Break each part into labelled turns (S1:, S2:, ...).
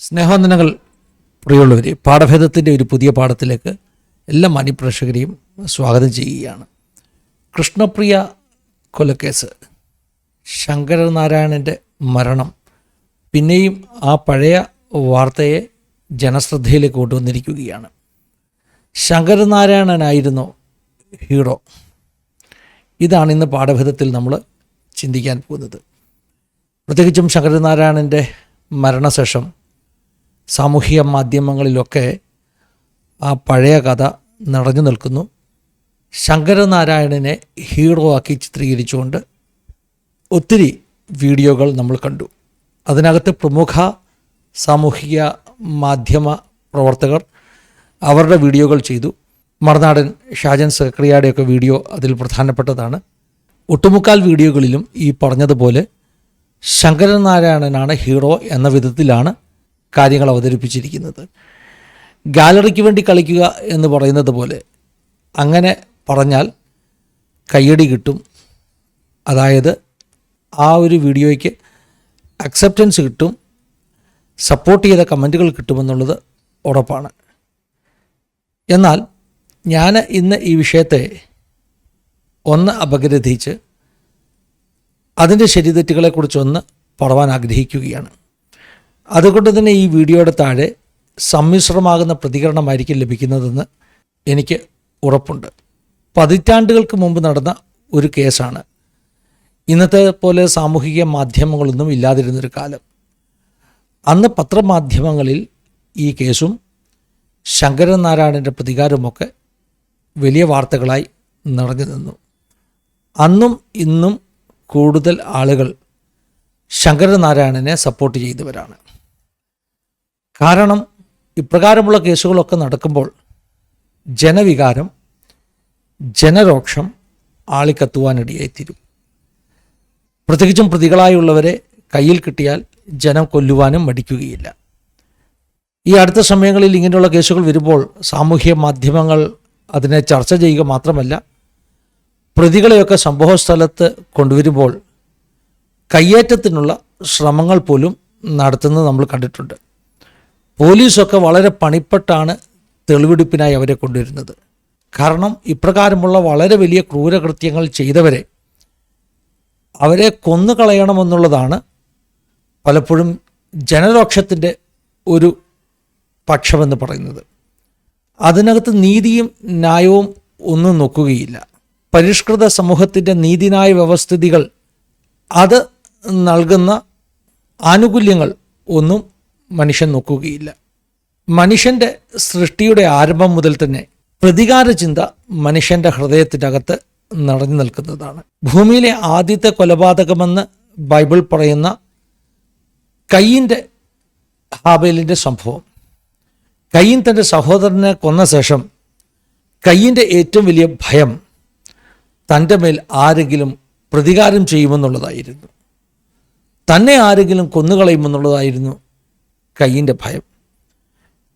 S1: സ്നേഹവന്ദനങ്ങൾ പ്രിയുള്ളവർ പാഠഭേദത്തിന്റെ ഒരു പുതിയ പാഠത്തിലേക്ക് എല്ലാ മാന്യപ്രേക്ഷകരെയും സ്വാഗതം ചെയ്യുകയാണ്. കൃഷ്ണപ്രിയ കൊലക്കേസ് ശങ്കരനാരായണന്റെ മരണം പിന്നെയും ആ പഴയ വാർത്തയെ ജനശ്രദ്ധയിലേക്ക് കൊണ്ടുവന്നിരിക്കുകയാണ്. ശങ്കരനാരായണനായിരുന്നു ഹീറോ. ഇതാണ് ഇന്ന് പാഠഭേദത്തിൽ നമ്മൾ ചിന്തിക്കാൻ പോകുന്നത്. പ്രത്യേകിച്ചും ശങ്കരനാരായണന്റെ മരണശേഷം സാമൂഹിക മാധ്യമങ്ങളിലൊക്കെ ആ പഴയ കഥ നിറഞ്ഞു നിൽക്കുന്നു. ശങ്കരനാരായണനെ ഹീറോ ആക്കി ചിത്രീകരിച്ചുകൊണ്ട് ഒത്തിരി വീഡിയോകൾ നമ്മൾ കണ്ടു. അതിനകത്ത് പ്രമുഖ സാമൂഹിക മാധ്യമ പ്രവർത്തകർ അവരുടെ വീഡിയോകൾ ചെയ്തു. മറുനാടൻ ഷാജൻ സെക്രിയാടെയൊക്കെ വീഡിയോ അതിൽ പ്രധാനപ്പെട്ടതാണ്. ഒട്ടുമുക്കാൽ വീഡിയോകളിലും ഈ പറഞ്ഞതുപോലെ ശങ്കരനാരായണനാണ് ഹീറോ എന്ന വിധത്തിലാണ് കാര്യങ്ങൾ അവതരിപ്പിച്ചിരിക്കുന്നത്. ഗാലറിക്ക് വേണ്ടി കളിക്കുക എന്ന് പറയുന്നത് പോലെ അങ്ങനെ പറഞ്ഞാൽ കയ്യടി കിട്ടും. അതായത് ആ ഒരു വീഡിയോയ്ക്ക് അക്സെപ്റ്റൻസ് കിട്ടും. സപ്പോർട്ട് ചെയ്ത കമന്റുകൾ കിട്ടുമെന്നുള്ളത് ഉറപ്പാണ്. എന്നാൽ ഞാൻ ഇന്ന് ഈ വിഷയത്തെ ഒന്ന് അപഗ്രഥിച്ച് അതിന്റെ ശരിതെറ്റുകളെക്കുറിച്ചൊന്ന് പറവാൻ ആഗ്രഹിക്കുകയാണ്. അതുകൊണ്ട് തന്നെ ഈ വീഡിയോയുടെ താഴെ സമ്മിശ്രമാകുന്ന പ്രതികരണമായിരിക്കും ലഭിക്കുന്നതെന്ന് എനിക്ക് ഉറപ്പുണ്ട്. പതിറ്റാണ്ടുകൾക്ക് മുമ്പ് നടന്ന ഒരു കേസാണ്. ഇന്നത്തെ പോലെ സാമൂഹിക മാധ്യമങ്ങളൊന്നും ഇല്ലാതിരുന്നൊരു കാലം. അന്ന് പത്രമാധ്യമങ്ങളിൽ ഈ കേസും ശങ്കരനാരായണന്റെ പ്രതികാരമൊക്കെ വലിയ വാർത്തകളായി നിറഞ്ഞു നിന്നു. അന്നും ഇന്നും കൂടുതൽ ആളുകൾ ശങ്കരനാരായണനെ സപ്പോർട്ട് ചെയ്തവരാണ്. കാരണം ഇപ്രകാരമുള്ള കേസുകളൊക്കെ നടക്കുമ്പോൾ ജനവികാരം ജനരോക്ഷം ആളിക്കത്തുവാനിടയായിത്തീരും. പ്രത്യേകിച്ചും പ്രതികളായുള്ളവരെ കയ്യിൽ കിട്ടിയാൽ ജനം കൊല്ലുവാനും മടിക്കുകയില്ല. ഈ അടുത്ത സമയങ്ങളിൽ ഇങ്ങനെയുള്ള കേസുകൾ വരുമ്പോൾ സാമൂഹ്യ മാധ്യമങ്ങൾ അതിനെ ചർച്ച ചെയ്യുക മാത്രമല്ല പ്രതികളെയൊക്കെ സംഭവ സ്ഥലത്ത് കൊണ്ടുവരുമ്പോൾ കയ്യേറ്റത്തിനുള്ള ശ്രമങ്ങൾ പോലും നടത്തുന്നത് നമ്മൾ കണ്ടിട്ടുണ്ട്. പോലീസൊക്കെ വളരെ പണിപ്പെട്ടാണ് തെളിവെടുപ്പിനായി അവരെ കൊണ്ടുവരുന്നത്. കാരണം ഇപ്രകാരമുള്ള വളരെ വലിയ ക്രൂരകൃത്യങ്ങൾ ചെയ്തവരെ അവരെ കൊന്നു കൊന്നുകളയണമെന്നുള്ളതാണ് പലപ്പോഴും ജനരോക്ഷത്തിന്റെ ഒരു പക്ഷമെന്ന് പറയുന്നത്. അതിനകത്ത് നീതിയും ന്യായവും ഒന്നും നോക്കുകയില്ല. പരിഷ്കൃത സമൂഹത്തിന്റെ നീതിനായ വ്യവസ്ഥിതികൾ അത് നൽകുന്ന ആനുകൂല്യങ്ങൾ ഒന്നും മനുഷ്യൻ നോക്കുകയില്ല. മനുഷ്യന്റെ സൃഷ്ടിയുടെ ആരംഭം മുതൽ തന്നെ പ്രതികാര ചിന്ത മനുഷ്യന്റെ ഹൃദയത്തിനകത്ത് നിറഞ്ഞു നിൽക്കുന്നതാണ്. ഭൂമിയിലെ ആദ്യത്തെ കൊലപാതകമെന്ന് ബൈബിൾ പറയുന്ന കയ്യിന്റെ ഹാബേലിന്റെ സംഭവം. കയ്യൻ തന്റെ സഹോദരനെ കൊന്ന ശേഷം കയ്യിന്റെ ഏറ്റവും വലിയ ഭയം തന്റെ മേൽ ആരെങ്കിലും പ്രതികാരം ചെയ്യുമെന്നുള്ളതായിരുന്നു. തന്നെ ആരെങ്കിലും കൊന്നുകളയുമെന്നുള്ളതായിരുന്നു കയ്യിന്റെ ഭയം.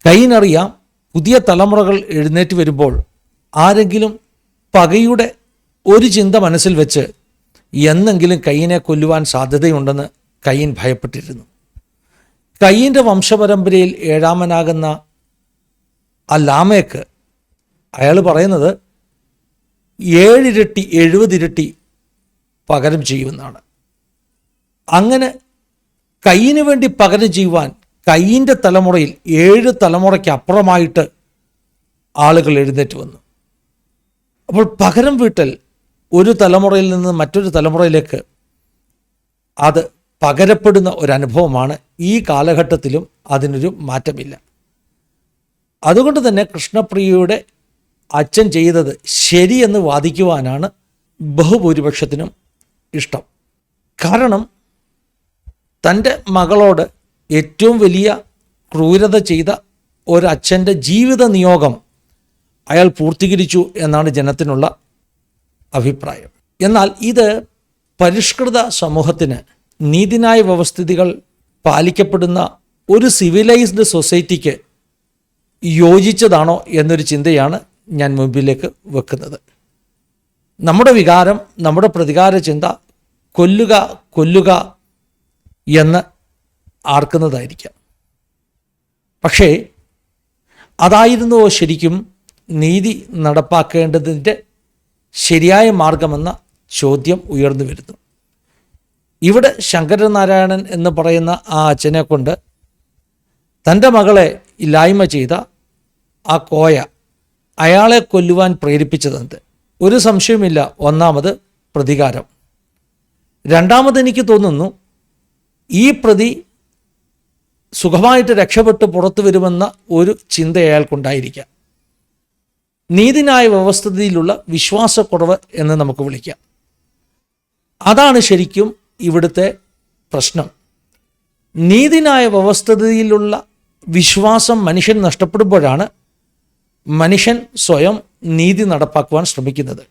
S1: കയ്യിനറിയാം പുതിയ തലമുറകൾ എഴുന്നേറ്റ് വരുമ്പോൾ ആരെങ്കിലും പകയുടെ ഒരു ചിന്ത മനസ്സിൽ വെച്ച് എന്നെങ്കിലും കയ്യനെ കൊല്ലുവാൻ സാധ്യതയുണ്ടെന്ന് കയ്യൻ ഭയപ്പെട്ടിരുന്നു. കയ്യന്റെ വംശപരമ്പരയിൽ ഏഴാമനാകുന്ന ആ ലാമയ്ക്ക് അയാൾ പറയുന്നത് ഏഴിരട്ടി എഴുപതിരട്ടി പകരം ചെയ്യുമെന്നാണ്. അങ്ങനെ കയ്യിന് വേണ്ടി പകരം ചെയ്യുവാൻ കയ്യിന്റെ തലമുറയിൽ ഏഴ് തലമുറയ്ക്ക് അപ്പുറമായിട്ട് ആളുകൾ എഴുന്നേറ്റ് വന്നു. അപ്പോൾ പകരം വീട്ടൽ ഒരു തലമുറയിൽ നിന്ന് മറ്റൊരു തലമുറയിലേക്ക് അത് പകരപ്പെടുന്ന ഒരു അനുഭവമാണ് ഈ കാലഘട്ടത്തിലും അതിനൊരു മാറ്റമില്ല. അതുകൊണ്ട് തന്നെ കൃഷ്ണപ്രിയയുടെ അച്ഛൻ ചെയ്തത് ശരിയെന്ന് വാദിക്കുവാനാണ് ബഹുഭൂരിപക്ഷത്തിനും ഇഷ്ടം. കാരണം തന്റെ മകളോട് ഏറ്റവും വലിയ ക്രൂരത ചെയ്ത ഒരച്ഛന്റെ ജീവിത നിയോഗം അയാൾ പൂർത്തീകരിച്ചു എന്നാണ് ജനത്തിനുള്ള അഭിപ്രായം. എന്നാൽ ഇത് പരിഷ്കൃത സമൂഹത്തിന് നീതിനായ വ്യവസ്ഥിതികൾ പാലിക്കപ്പെടുന്ന ഒരു സിവിലൈസ്ഡ് സൊസൈറ്റിക്ക് യോജിച്ചതാണോ എന്നൊരു ചിന്തയാണ് ഞാൻ മുമ്പിലേക്ക് വെക്കുന്നത്. നമ്മുടെ വികാരം നമ്മുടെ പ്രതികാര ചിന്ത കൊല്ലുക കൊല്ലുക എന്ന് ആർക്കുന്നതായിരിക്കാം. പക്ഷേ അതായിരുന്നുവോ ശരിക്കും നീതി നടപ്പാക്കേണ്ടതിന്റെ ശരിയായ മാർഗമെന്ന ചോദ്യം ഉയർന്നു വരുന്നു. ഇവിടെ ശങ്കരനാരായണൻ എന്ന് പറയുന്ന ആ അച്ഛനെ കൊണ്ട് തന്റെ മകളെ ഇല്ലായ്മ ചെയ്ത ആ കോയ അയാളെ കൊല്ലുവാൻ പ്രേരിപ്പിച്ചതെന്ത് ഒരു സംശയവുമില്ല. ഒന്നാമത് പ്രതികാരം. രണ്ടാമത് എനിക്ക് തോന്നുന്നു ഈ പ്രതി സുഖമായിട്ട് രക്ഷപ്പെട്ട് പുറത്തു വരുമെന്ന ഒരു ചിന്ത അയാൾക്കുണ്ടായിരിക്കാം. നീതിനായ വ്യവസ്ഥിതിയിലുള്ള വിശ്വാസക്കുറവ് എന്ന് നമുക്ക് വിളിക്കാം. അതാണ് ശരിക്കും ഇവിടുത്തെ പ്രശ്നം. നീതിനായ വ്യവസ്ഥിതിയിലുള്ള വിശ്വാസം മനുഷ്യൻ നഷ്ടപ്പെടുമ്പോഴാണ് മനുഷ്യൻ സ്വയം നീതി നടപ്പാക്കുവാൻ ശ്രമിക്കുന്നത്.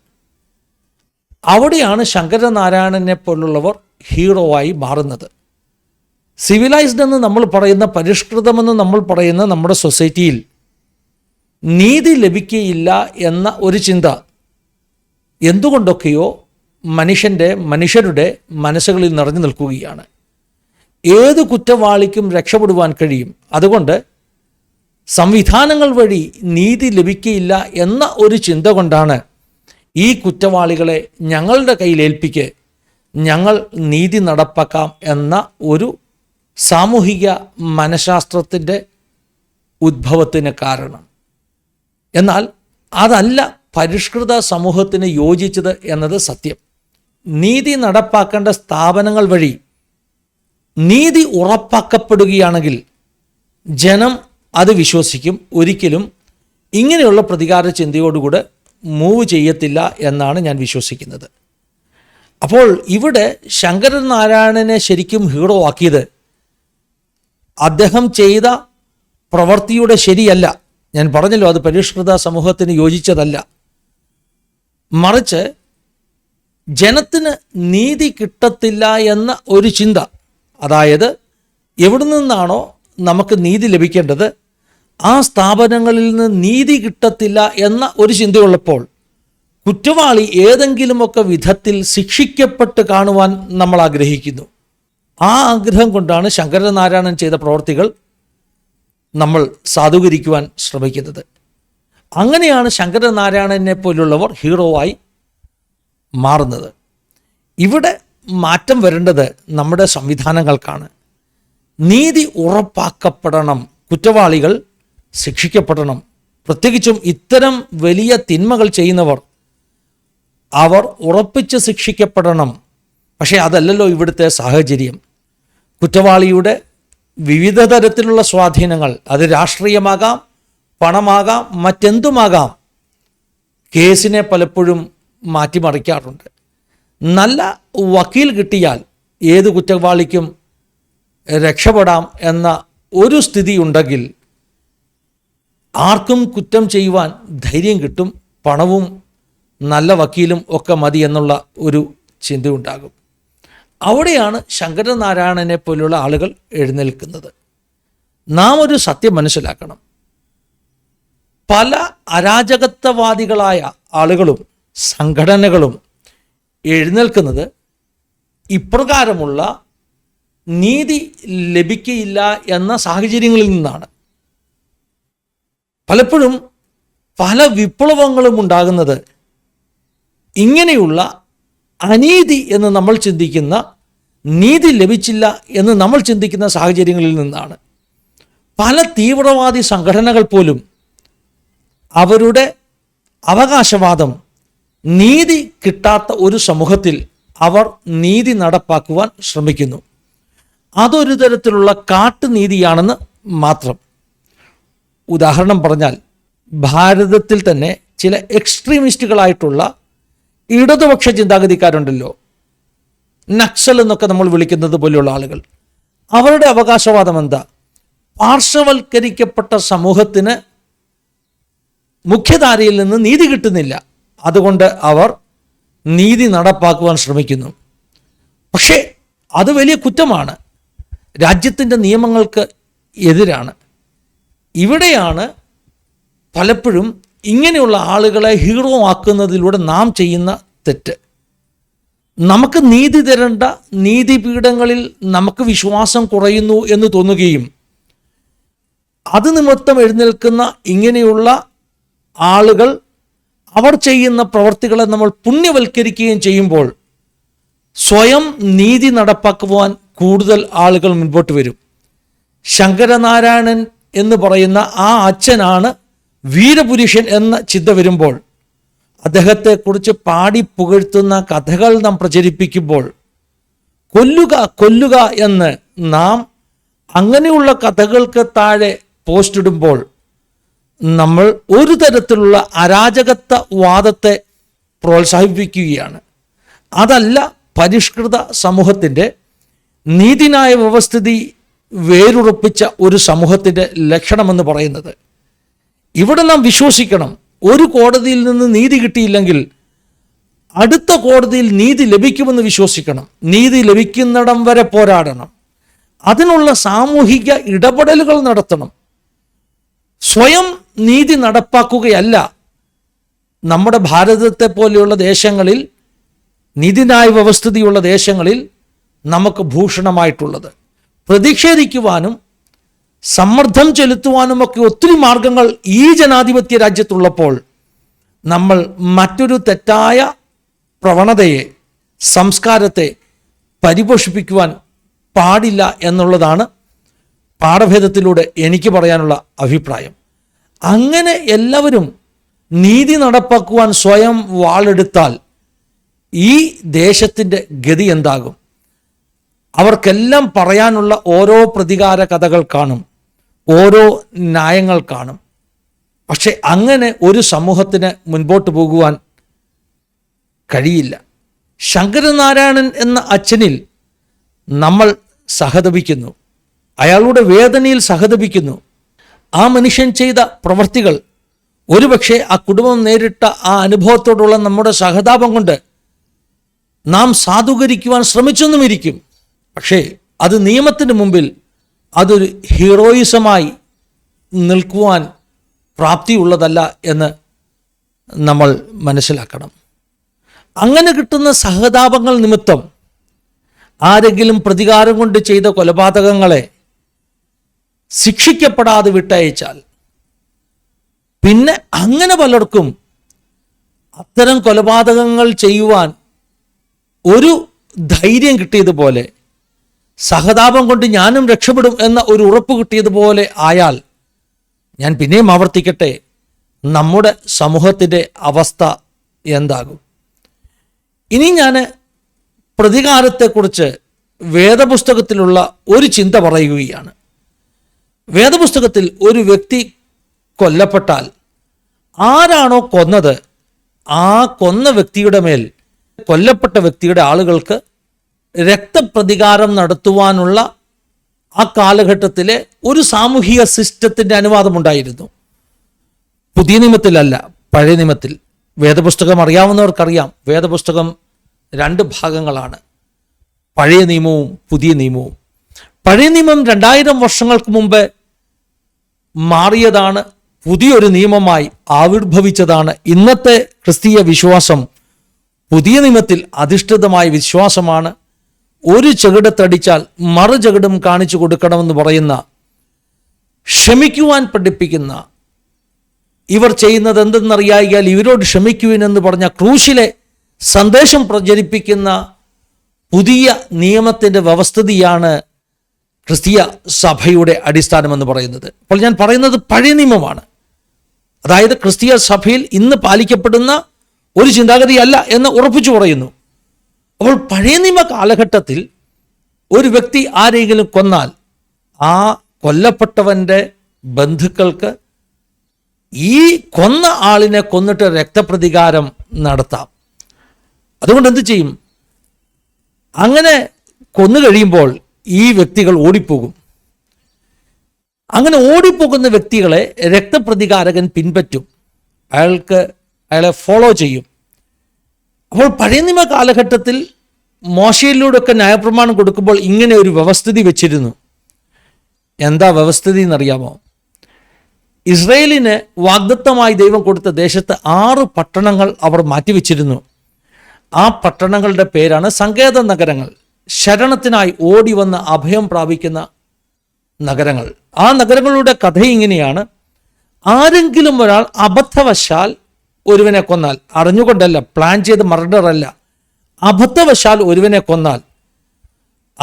S1: അവിടെയാണ് ശങ്കരനാരായണനെ പോലുള്ളവർ ഹീറോ ആയി മാറുന്നത്. സിവിലൈസ്ഡ് എന്ന് നമ്മൾ പറയുന്ന പരിഷ്കൃതമെന്ന് നമ്മൾ പറയുന്ന നമ്മുടെ സൊസൈറ്റിയിൽ നീതി ലഭിക്കുകയില്ല എന്ന ഒരു ചിന്ത എന്തുകൊണ്ടൊക്കെയോ മനുഷ്യന്റെ മനുഷ്യരുടെ മനസ്സുകളിൽ നിറഞ്ഞു നിൽക്കുകയാണ്. ഏത് കുറ്റവാളിക്കും രക്ഷപ്പെടുവാൻ കഴിയും. അതുകൊണ്ട് സംവിധാനങ്ങൾ വഴി നീതി ലഭിക്കുകയില്ല എന്ന ഒരു ചിന്ത കൊണ്ടാണ് ഈ കുറ്റവാളികളെ ഞങ്ങളുടെ കയ്യിലേൽപ്പിക്ക് ഞങ്ങൾ നീതി നടപ്പാക്കാം എന്ന ഒരു സാമൂഹിക മനഃശാസ്ത്രത്തിന്റെ ഉദ്ഭവത്തിന് കാരണം. എന്നാൽ അതല്ല പരിഷ്കൃത സമൂഹത്തിന് യോജിച്ചത് എന്നത് സത്യം. നീതി നടപ്പാക്കേണ്ട സ്ഥാപനങ്ങൾ വഴി നീതി ഉറപ്പാക്കപ്പെടുകയാണെങ്കിൽ ജനം അത് വിശ്വസിക്കും. ഒരിക്കലും ഇങ്ങനെയുള്ള പ്രതികാര ചിന്തയോടുകൂടെ മൂവ് ചെയ്യത്തില്ല എന്നാണ് ഞാൻ വിശ്വസിക്കുന്നത്. അപ്പോൾ ഇവിടെ ശങ്കരനാരായണനെ ശരിക്കും ഹീറോ ആക്കിയത് അദ്ദേഹം ചെയ്ത പ്രവൃത്തിയുടെ ശരിയല്ല. ഞാൻ പറഞ്ഞല്ലോ അത് പരിഷ്കൃത സമൂഹത്തിന് യോജിച്ചതല്ല. മറിച്ച് ജനത്തിന് നീതി കിട്ടത്തില്ല എന്ന ഒരു ചിന്ത. അതായത് എവിടെ നിന്നാണോ നമുക്ക് നീതി ലഭിക്കേണ്ടത് ആ സ്ഥാപനങ്ങളിൽ നിന്ന് നീതി കിട്ടത്തില്ല എന്ന ഒരു ചിന്തയുള്ളപ്പോൾ കുറ്റവാളി ഏതെങ്കിലുമൊക്കെ വിധത്തിൽ ശിക്ഷിക്കപ്പെട്ട് കാണുവാൻ നമ്മൾ ആഗ്രഹിക്കുന്നു. ആ ആഗ്രഹം കൊണ്ടാണ് ശങ്കരനാരായണൻ ചെയ്ത പ്രവർത്തികൾ നമ്മൾ സാധൂകരിക്കുവാൻ ശ്രമിക്കുന്നത്. അങ്ങനെയാണ് ശങ്കരനാരായണനെ പോലുള്ളവർ ഹീറോ ആയി മാറുന്നത്. ഇവിടെ മാറ്റം വരേണ്ടത് നമ്മുടെ സംവിധാനങ്ങൾക്കാണ്. നീതി ഉറപ്പാക്കപ്പെടണം കുറ്റവാളികൾ ശിക്ഷിക്കപ്പെടണം. പ്രത്യേകിച്ചും ഇത്തരം വലിയ തിന്മകൾ ചെയ്യുന്നവർ അവർ ഉറപ്പിച്ച് ശിക്ഷിക്കപ്പെടണം. പക്ഷേ അതല്ലല്ലോ ഇവിടുത്തെ സാഹചര്യം. കുറ്റവാളിയുടെ വിവിധ തരത്തിലുള്ള സ്വാധീനങ്ങൾ. അത് രാഷ്ട്രീയമാകാം പണമാകാം മറ്റെന്തുമാകാം കേസിനെ പലപ്പോഴും മാറ്റിമറിക്കാറുണ്ട്. നല്ല വക്കീൽ കിട്ടിയാൽ ഏത് കുറ്റവാളിക്കും രക്ഷപ്പെടാം എന്ന ഒരു സ്ഥിതി ഉണ്ടെങ്കിൽ ആർക്കും കുറ്റം ചെയ്യുവാൻ ധൈര്യം കിട്ടും പണവും നല്ല വക്കീലും ഒക്കെ മതി എന്നുള്ള ഒരു ചിന്തയുണ്ടാകും. അവിടെയാണ് ശങ്കരനാരായണനെ പോലുള്ള ആളുകൾ എഴുന്നേൽക്കുന്നത്. നാം ഒരു സത്യം മനസ്സിലാക്കണം. പല അരാജകത്വവാദികളായ ആളുകളും സംഘടനകളും എഴുന്നേൽക്കുന്നത് ഇപ്രകാരമുള്ള നീതി ലഭിക്കയില്ല എന്ന സാഹചര്യങ്ങളിൽ നിന്നാണ്. പലപ്പോഴും പല വിപ്ലവങ്ങളും ഉണ്ടാകുന്നത് ഇങ്ങനെയുള്ള അനീതി എന്ന് നമ്മൾ ചിന്തിക്കുന്ന നീതി ലഭിച്ചില്ല എന്ന് നമ്മൾ ചിന്തിക്കുന്ന സാഹചര്യങ്ങളിൽ നിന്നാണ്. പല തീവ്രവാദി സംഘടനകൾ പോലും അവരുടെ അവകാശവാദം നീതി കിട്ടാത്ത ഒരു സമൂഹത്തിൽ അവർ നീതി നടപ്പാക്കുവാൻ ശ്രമിക്കുന്നു. അതൊരു തരത്തിലുള്ള കാട്ടുനീതിയാണെന്ന് മാത്രം. ഉദാഹരണം പറഞ്ഞാൽ ഭാരതത്തിൽ തന്നെ ചില എക്സ്ട്രീമിസ്റ്റുകളായിട്ടുള്ള ഇടതുപക്ഷ ചിന്താഗതിക്കാരുണ്ടല്ലോ. നക്സൽ എന്നൊക്കെ നമ്മൾ വിളിക്കുന്നത് പോലെയുള്ള ആളുകൾ. അവരുടെ അവകാശവാദം എന്താ? പാർശ്വവൽക്കരിക്കപ്പെട്ട സമൂഹത്തിന് മുഖ്യധാരയിൽ നിന്ന് നീതി കിട്ടുന്നില്ല. അതുകൊണ്ട് അവർ നീതി നടപ്പാക്കുവാൻ ശ്രമിക്കുന്നു. പക്ഷേ അത് വലിയ കുറ്റമാണ്. രാജ്യത്തിന്റെ നിയമങ്ങൾക്ക് എതിരാണ്. ഇവിടെയാണ് പലപ്പോഴും ഇങ്ങനെയുള്ള ആളുകളെ ഹീറോ ആക്കുന്നതിലൂടെ നാം ചെയ്യുന്ന തെറ്റ്. നമുക്ക് നീതി തരേണ്ട നീതിപീഠങ്ങളിൽ നമുക്ക് വിശ്വാസം കുറയുന്നു എന്ന് തോന്നുകയും അത് നിമിത്തം എഴുന്നേൽക്കുന്ന ഇങ്ങനെയുള്ള ആളുകൾ അവർ ചെയ്യുന്ന പ്രവർത്തികളെ നമ്മൾ പുണ്യവൽക്കരിക്കുകയും ചെയ്യുമ്പോൾ സ്വയം നീതി നടപ്പാക്കുവാൻ കൂടുതൽ ആളുകൾ മുൻപോട്ട് വരും. ശങ്കരനാരായണൻ എന്ന് പറയുന്ന ആ അച്ഛനാണ് വീരപുരുഷൻ എന്ന ചിന്ത വരുമ്പോൾ അദ്ദേഹത്തെക്കുറിച്ച് പാടി പുകഴ്ത്തുന്ന കഥകൾ നാം പ്രചരിപ്പിക്കുമ്പോൾ കൊല്ലുക കൊല്ലുക എന്ന് നാം അങ്ങനെയുള്ള കഥകൾക്ക് താഴെ പോസ്റ്റ് ഇടുമ്പോൾ നമ്മൾ ഒരു തരത്തിലുള്ള അരാജകത്വ വാദത്തെ പ്രോത്സാഹിപ്പിക്കുകയാണ്. അതല്ല പരിഷ്കൃത സമൂഹത്തിന്റെ നീതിനായ വ്യവസ്ഥിതി വേരുറപ്പിച്ച ഒരു സമൂഹത്തിന്റെ ലക്ഷണമെന്ന് പറയുന്നത്. ഇവിടെ നാം വിശ്വസിക്കണം ഒരു കോടതിയിൽ നിന്ന് നീതി കിട്ടിയില്ലെങ്കിൽ അടുത്ത കോടതിയിൽ നീതി ലഭിക്കുമെന്ന് വിശ്വസിക്കണം. നീതി ലഭിക്കുന്നിടം വരെ പോരാടണം. അതിനുള്ള സാമൂഹിക ഇടപെടലുകൾ നടത്തണം. സ്വയം നീതി നടപ്പാക്കുകയല്ല. നമ്മുടെ ഭാരതത്തെ പോലെയുള്ള ദേശങ്ങളിൽ നീതിന്യായ വ്യവസ്ഥിതിയുള്ള ദേശങ്ങളിൽ നമുക്ക് ഭൂഷണമായിട്ടുള്ളത്. പ്രതിഷേധിക്കുവാനും സമ്മർദ്ദം ചെലുത്തുവാനുമൊക്കെ ഒത്തിരി മാർഗങ്ങൾ ഈ ജനാധിപത്യ രാജ്യത്തുള്ളപ്പോൾ നമ്മൾ മറ്റൊരു തെറ്റായ പ്രവണതയെ സംസ്കാരത്തെ പരിപോഷിപ്പിക്കുവാൻ പാടില്ല എന്നുള്ളതാണ് പാഠഭേദത്തിലൂടെ എനിക്ക് പറയാനുള്ള അഭിപ്രായം. അങ്ങനെ എല്ലാവരും നീതി നടപ്പാക്കുവാൻ സ്വയം വാളെടുത്താൽ ഈ ദേശത്തിന്റെ ഗതി എന്താകും? അവർക്കെല്ലാം പറയാനുള്ള ഓരോ പ്രതികാര കഥകൾ കാണും. ഓരോ ന്യായങ്ങൾ കാണും. പക്ഷെ അങ്ങനെ ഒരു സമൂഹത്തിന് മുൻപോട്ട് പോകുവാൻ കഴിയില്ല. ശങ്കരനാരായണൻ എന്ന അച്ഛനിൽ നമ്മൾ സഹതപിക്കുന്നു. അയാളുടെ വേദനയിൽ സഹതപിക്കുന്നു. ആ മനുഷ്യൻ ചെയ്ത പ്രവൃത്തികൾ ഒരുപക്ഷെ ആ കുടുംബം നേരിട്ട ആ അനുഭവത്തോടുള്ള നമ്മുടെ സഹതാപം കൊണ്ട് നാം സാധൂകരിക്കുവാൻ ശ്രമിച്ചെന്നുമിരിക്കും. പക്ഷേ അത് നിയമത്തിന് മുമ്പിൽ അതൊരു ഹീറോയിസമായി നിൽക്കുവാൻ പ്രാപ്തിയുള്ളതല്ല എന്ന് നമ്മൾ മനസ്സിലാക്കണം. അങ്ങനെ കിട്ടുന്ന സഹതാപങ്ങൾ നിമിത്തം ആരെങ്കിലും പ്രതികാരം കൊണ്ട് ചെയ്ത കൊലപാതകങ്ങളെ ശിക്ഷിക്കപ്പെടാതെ വിട്ടയച്ചാൽ പിന്നെ അങ്ങനെ പലർക്കും അത്തരം കൊലപാതകങ്ങൾ ചെയ്യുവാൻ ഒരു ധൈര്യം കിട്ടിയതുപോലെ സഹതാപം കൊണ്ട് ഞാനും രക്ഷപ്പെടും എന്ന ഒരു ഉറപ്പ് കിട്ടിയതുപോലെ ആയാൽ ഞാൻ പിന്നെയും ആവർത്തിക്കട്ടെ നമ്മുടെ സമൂഹത്തിന്റെ അവസ്ഥ എന്താകും? ഇനി ഞാൻ പ്രതികാരത്തെക്കുറിച്ച് വേദപുസ്തകത്തിലുള്ള ഒരു ചിന്ത പറയുകയാണ്. വേദപുസ്തകത്തിൽ ഒരു വ്യക്തി കൊല്ലപ്പെട്ടാൽ ആരാണോ കൊന്നത് ആ കൊന്ന വ്യക്തിയുടെ മേൽ കൊല്ലപ്പെട്ട വ്യക്തിയുടെ ആളുകൾക്ക് രക്തപ്രതികാരം നടത്തുവാനുള്ള ആ കാലഘട്ടത്തിലെ ഒരു സാമൂഹിക സിസ്റ്റത്തിന്റെ അനുവാദമുണ്ടായിരുന്നു. പുതിയ നിയമത്തിലല്ല പഴയ നിയമത്തിൽ. വേദപുസ്തകം അറിയാവുന്നവർക്കറിയാം. വേദപുസ്തകം രണ്ട് ഭാഗങ്ങളാണ്. പഴയ നിയമവും പുതിയ നിയമവും. പഴയ നിയമം രണ്ടായിരം വർഷങ്ങൾക്ക് മുമ്പ് മാറിയതാണ് പുതിയൊരു നിയമമായി ആവിർഭവിച്ചതാണ്. ഇന്നത്തെ ക്രിസ്തീയ വിശ്വാസം പുതിയ നിയമത്തിൽ അധിഷ്ഠിതമായ വിശ്വാസമാണ്. ഒരു ചെകിടത്തടിച്ചാൽ മറു ചെകിടും കാണിച്ചു കൊടുക്കണമെന്ന് പറയുന്ന ക്ഷമിക്കുവാൻ പഠിപ്പിക്കുന്ന ഇവർ ചെയ്യുന്നത് എന്തെന്നറിയായാൽ ഇവരോട് ക്ഷമിക്കുവിനെന്ന് പറഞ്ഞ ക്രൂശിലെ സന്ദേശം പ്രചരിപ്പിക്കുന്ന പുതിയ നിയമത്തിന്റെ വ്യവസ്ഥിതിയാണ് ക്രിസ്തീയ സഭയുടെ അടിസ്ഥാനമെന്ന് പറയുന്നത്. അപ്പോൾ ഞാൻ പറയുന്നത് പഴയ നിയമമാണ്. അതായത് ക്രിസ്തീയ സഭയിൽ ഇന്ന് പാലിക്കപ്പെടുന്ന ഒരു ചിന്താഗതിയല്ല എന്ന് ഉറപ്പിച്ചു പറയുന്നു. അപ്പോൾ പഴയ നിയമ കാലഘട്ടത്തിൽ ഒരു വ്യക്തി ആരെങ്കിലും കൊന്നാൽ ആ കൊല്ലപ്പെട്ടവന്റെ ബന്ധുക്കൾക്ക് ഈ കൊന്ന ആളിനെ കൊന്നിട്ട് രക്തപ്രതികാരം നടത്താം. അതുകൊണ്ട് എന്ത് ചെയ്യും? അങ്ങനെ കൊന്നു കഴിയുമ്പോൾ ഈ വ്യക്തികൾ ഓടിപ്പോകും. അങ്ങനെ ഓടിപ്പോകുന്ന വ്യക്തികളെ രക്തപ്രതികാരകൻ പിൻപറ്റും. അയാൾക്ക് അയാളെ ഫോളോ ചെയ്യും. അപ്പോൾ പഴയ നിയമ കാലഘട്ടത്തിൽ മോശയിലൂടെയൊക്കെ ന്യായപ്രമാണം കൊടുക്കുമ്പോൾ ഇങ്ങനെ ഒരു വ്യവസ്ഥിതി വെച്ചിരുന്നു. എന്താ വ്യവസ്ഥിതി എന്നറിയാമോ? ഇസ്രയേലിന് വാഗ്ദത്തമായി ദൈവം കൊടുത്ത ദേശത്ത് ആറ് പട്ടണങ്ങൾ അവർ മാറ്റിവെച്ചിരുന്നു. ആ പട്ടണങ്ങളുടെ പേരാണ് സങ്കേത നഗരങ്ങൾ ശരണത്തിനായി ഓടി വന്ന് അഭയം പ്രാപിക്കുന്ന നഗരങ്ങൾ. ആ നഗരങ്ങളുടെ കഥ ഇങ്ങനെയാണ്. ആരെങ്കിലും ഒരാൾ അബദ്ധവശാൽ ഒരുവനെ കൊന്നാൽ അറിഞ്ഞുകൊണ്ടല്ല പ്ലാൻ ചെയ്ത് മർഡർ അല്ല അബദ്ധവശാൽ ഒരുവനെ കൊന്നാൽ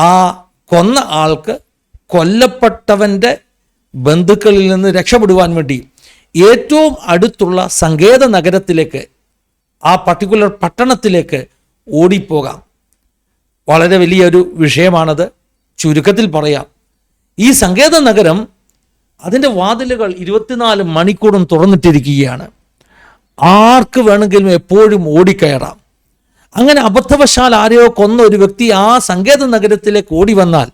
S1: ആ കൊന്ന ആൾക്ക് കൊല്ലപ്പെട്ടവന്റെ ബന്ധുക്കളിൽ നിന്ന് രക്ഷപ്പെടുവാൻ വേണ്ടി ഏറ്റവും അടുത്തുള്ള സങ്കേത നഗരത്തിലേക്ക് ആ പർട്ടിക്കുലർ പട്ടണത്തിലേക്ക് ഓടിപ്പോകാം. വളരെ വലിയൊരു വിഷയമാണത്. ചുരുക്കത്തിൽ പറയാം. ഈ സങ്കേത നഗരം അതിന്റെ വാതിലുകൾ ഇരുപത്തിനാല് മണിക്കൂറും തുറന്നിട്ടിരിക്കുകയാണ്. ആർക്ക് വേണമെങ്കിലും എപ്പോഴും ഓടിക്കയറാം. അങ്ങനെ അബദ്ധവശാൽ ആരെയോ കൊന്ന ഒരു വ്യക്തി ആ സങ്കേത നഗരത്തിലേക്ക് ഓടി വന്നാൽ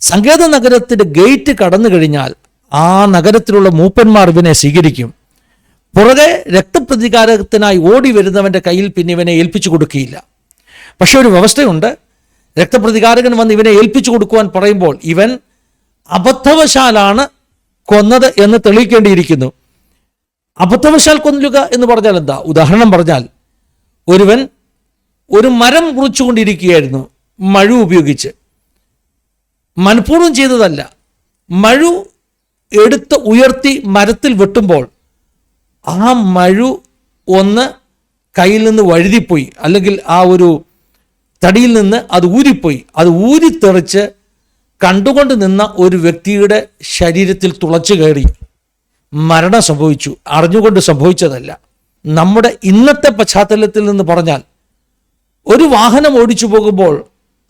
S1: സങ്കേത നഗരത്തിന്റെ ഗേറ്റ് കടന്നു കഴിഞ്ഞാൽ ആ നഗരത്തിലുള്ള മൂപ്പന്മാർ ഇവനെ സ്വീകരിക്കും. പുറകെ രക്തപ്രതികാരത്തിനായി ഓടി വരുന്നവന്റെ കയ്യിൽ പിന്നെ ഇവനെ ഏൽപ്പിച്ചു കൊടുക്കുകയില്ല. പക്ഷേ ഒരു വ്യവസ്ഥയുണ്ട്. രക്തപ്രതികാരകൻ വന്ന് ഇവനെ ഏൽപ്പിച്ചു കൊടുക്കുവാൻ പറയുമ്പോൾ ഇവൻ അബദ്ധവശാലാണ് കൊന്നത് എന്ന് തെളിയിക്കേണ്ടിയിരിക്കുന്നു. അബദ്ധവശാൽ കൊല്ലുക എന്ന് പറഞ്ഞാൽ എന്താ? ഉദാഹരണം പറഞ്ഞാൽ ഒരുവൻ ഒരു മരം മുറിച്ചുകൊണ്ടിരിക്കുകയായിരുന്നു മഴു ഉപയോഗിച്ച്. മനഃപൂർവം ചെയ്തതല്ല. മഴു എടുത്ത് ഉയർത്തി മരത്തിൽ വെട്ടുമ്പോൾ ആ മഴു ഒന്ന് കയ്യിൽ നിന്ന് വഴുതിപ്പോയി. അല്ലെങ്കിൽ ആ ഒരു തടിയിൽ നിന്ന് അത് ഊരിപ്പോയി. അത് ഊരിത്തെറിച്ച് കണ്ടുകൊണ്ട് നിന്ന ഒരു വ്യക്തിയുടെ ശരീരത്തിൽ തുളച്ചു കയറി മരണം സംഭവിച്ചു. അറിഞ്ഞുകൊണ്ട് സംഭവിച്ചതല്ല. നമ്മുടെ ഇന്നത്തെ പശ്ചാത്തലത്തിൽ നിന്ന് പറഞ്ഞാൽ ഒരു വാഹനം ഓടിച്ചു പോകുമ്പോൾ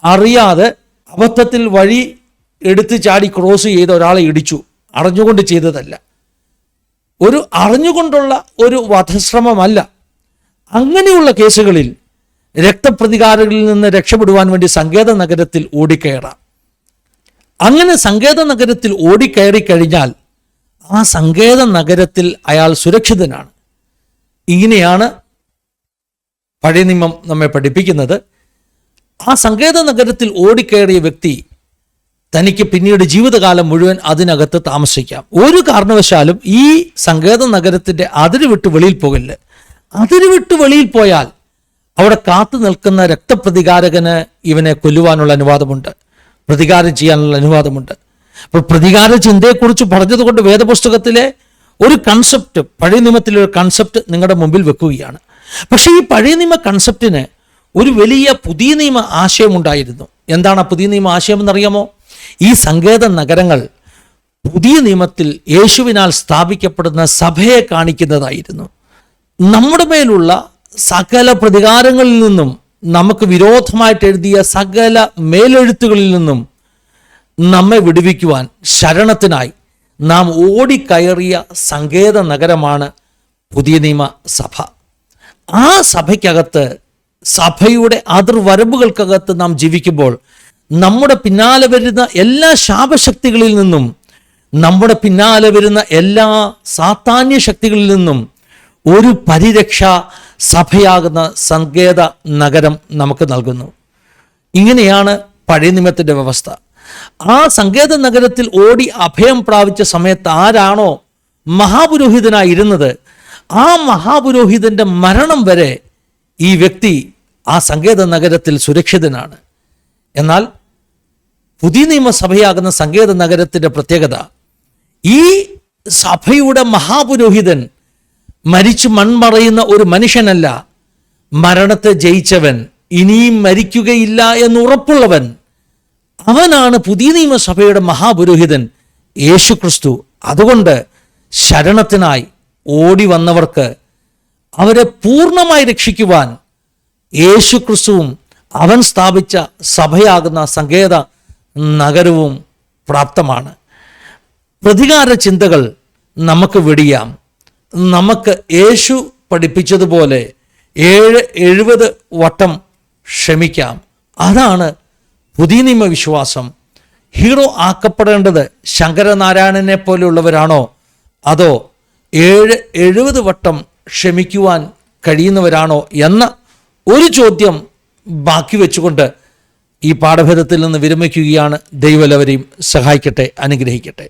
S1: അറിയാതെ അബദ്ധത്തിൽ വഴി എടുത്ത് ചാടി ക്രോസ് ചെയ്ത ഒരാളെ ഇടിച്ചു. അറിഞ്ഞുകൊണ്ട് ചെയ്തതല്ല. ഒരു അറിഞ്ഞുകൊണ്ടുള്ള ഒരു വധശ്രമമല്ല. അങ്ങനെയുള്ള കേസുകളിൽ രക്തപ്രതികാരങ്ങളിൽ നിന്ന് രക്ഷപ്പെടുവാൻ വേണ്ടി സങ്കേത നഗരത്തിൽ ഓടിക്കയറാം. അങ്ങനെ സങ്കേത നഗരത്തിൽ ഓടിക്കയറി കഴിഞ്ഞാൽ ആ സങ്കേത നഗരത്തിൽ അയാൾ സുരക്ഷിതനാണ്. ഇങ്ങനെയാണ് പഴയ നിയമം നമ്മെ പഠിപ്പിക്കുന്നത്. ആ സങ്കേത നഗരത്തിൽ ഓടിക്കേറിയ വ്യക്തി തനിക്ക് പിന്നീട് ജീവിതകാലം മുഴുവൻ അതിനകത്ത് താമസിക്കാം. ഒരു കാരണവശാലും ഈ സങ്കേത നഗരത്തിന്റെ അതിര് വിട്ട് വെളിയിൽ പോകില്ല. അതിര് വിട്ട് വെളിയിൽ പോയാൽ അവിടെ കാത്തു നിൽക്കുന്ന രക്തപ്രതികാരകന് ഇവനെ കൊല്ലുവാനുള്ള അനുവാദമുണ്ട്. പ്രതികാരം ചെയ്യാനുള്ള അനുവാദമുണ്ട്. അപ്പോൾ പ്രതികാര ചിന്തയെക്കുറിച്ച് പറഞ്ഞതുകൊണ്ട് വേദപുസ്തകത്തിലെ ഒരു കൺസെപ്റ്റ് പഴയ നിയമത്തിലെ ഒരു കൺസെപ്റ്റ് നിങ്ങളുടെ മുമ്പിൽ വെക്കുകയാണ്. പക്ഷേ ഈ പഴയ നിയമ കൺസെപ്റ്റിന് ഒരു വലിയ പുതിയ നിയമ ആശയമുണ്ടായിരുന്നു. എന്താണ് ആ പുതിയ നിയമ ആശയം എന്നറിയാമോ ഈ സങ്കേത നഗരങ്ങൾ പുതിയ നിയമത്തിൽ യേശുവിനാൽ സ്ഥാപിക്കപ്പെടുന്ന സഭയെ കാണിക്കുന്നതായിരുന്നു. നമ്മുടെ മേലുള്ള സകല പ്രതികാരങ്ങളിൽ നിന്നും നമുക്ക് വിരോധമായിട്ട് എഴുതിയ സകല മേലെഴുത്തുകളിൽ നിന്നും നമ്മെ വിടുവിക്കുവാൻ ശരണത്തിനായി നാം ഓടിക്കയറിയ സങ്കേത നഗരമാണ് പുതിയ നിയമ സഭ. ആ സഭയ്ക്കകത്ത് സഭയുടെ അതിർവരമ്പുകൾക്കകത്ത് നാം ജീവിക്കുമ്പോൾ നമ്മുടെ പിന്നാലെ വരുന്ന എല്ലാ ശാപശക്തികളിൽ നിന്നും നമ്മുടെ പിന്നാലെ വരുന്ന എല്ലാ സാത്താന്യ ശക്തികളിൽ നിന്നും ഒരു പരിരക്ഷ സഭയാകുന്ന സങ്കേത നഗരം നമുക്ക് നൽകുന്നു. ഇങ്ങനെയാണ് പഴയ നിയമത്തിന്റെ വ്യവസ്ഥ. ആ സങ്കേത നഗരത്തിൽ ഓടി അഭയം പ്രാപിച്ച സമയത്ത് ആരാണോ മഹാപുരോഹിതനായിരുന്നത് ആ മഹാപുരോഹിതന്റെ മരണം വരെ ഈ വ്യക്തി ആ സങ്കേത നഗരത്തിൽ സുരക്ഷിതനാണ്. എന്നാൽ പുതിയ നിയമസഭയാകുന്ന സങ്കേത നഗരത്തിന്റെ പ്രത്യേകത ഈ സഭയുടെ മഹാപുരോഹിതൻ മരിച്ചു മൺമറയുന്ന ഒരു മനുഷ്യനല്ല മരണത്തെ ജയിച്ചവൻ ഇനിയും മരിക്കുകയില്ല എന്ന് ഉറപ്പുള്ളവൻ അവനാണ് പുതിയ നിയമസഭയുടെ മഹാപുരോഹിതൻ യേശു ക്രിസ്തു അതുകൊണ്ട് ശരണത്തിനായി ഓടി വന്നവർക്ക് അവരെ പൂർണമായി രക്ഷിക്കുവാൻ യേശു ക്രിസ്തുവും അവൻ സ്ഥാപിച്ച സഭയാകുന്ന സങ്കേത നഗരവും പ്രാപ്തമാണ്. പ്രതികാര ചിന്തകൾ നമുക്ക് വെടിയാം. നമുക്ക് യേശു പഠിപ്പിച്ചതുപോലെ ഏഴ് എഴുപത് വട്ടം ക്ഷമിക്കാം. അതാണ് പുതിയ നിയമ വിശ്വാസം ഹീറോ ആക്കപ്പെടേണ്ടത് ശങ്കരനാരായണനെ പോലെയുള്ളവരാണോ? അതോ ഏഴ് എഴുപത് വട്ടം ക്ഷമിക്കുവാൻ കഴിയുന്നവരാണോ എന്ന ഒരു ചോദ്യം ബാക്കി വെച്ചുകൊണ്ട് ഈ പാഠഭേദത്തിൽ നിന്ന് വിരമിക്കുകയാണ് ദൈവലവരെയും സഹായിക്കട്ടെ അനുഗ്രഹിക്കട്ടെ.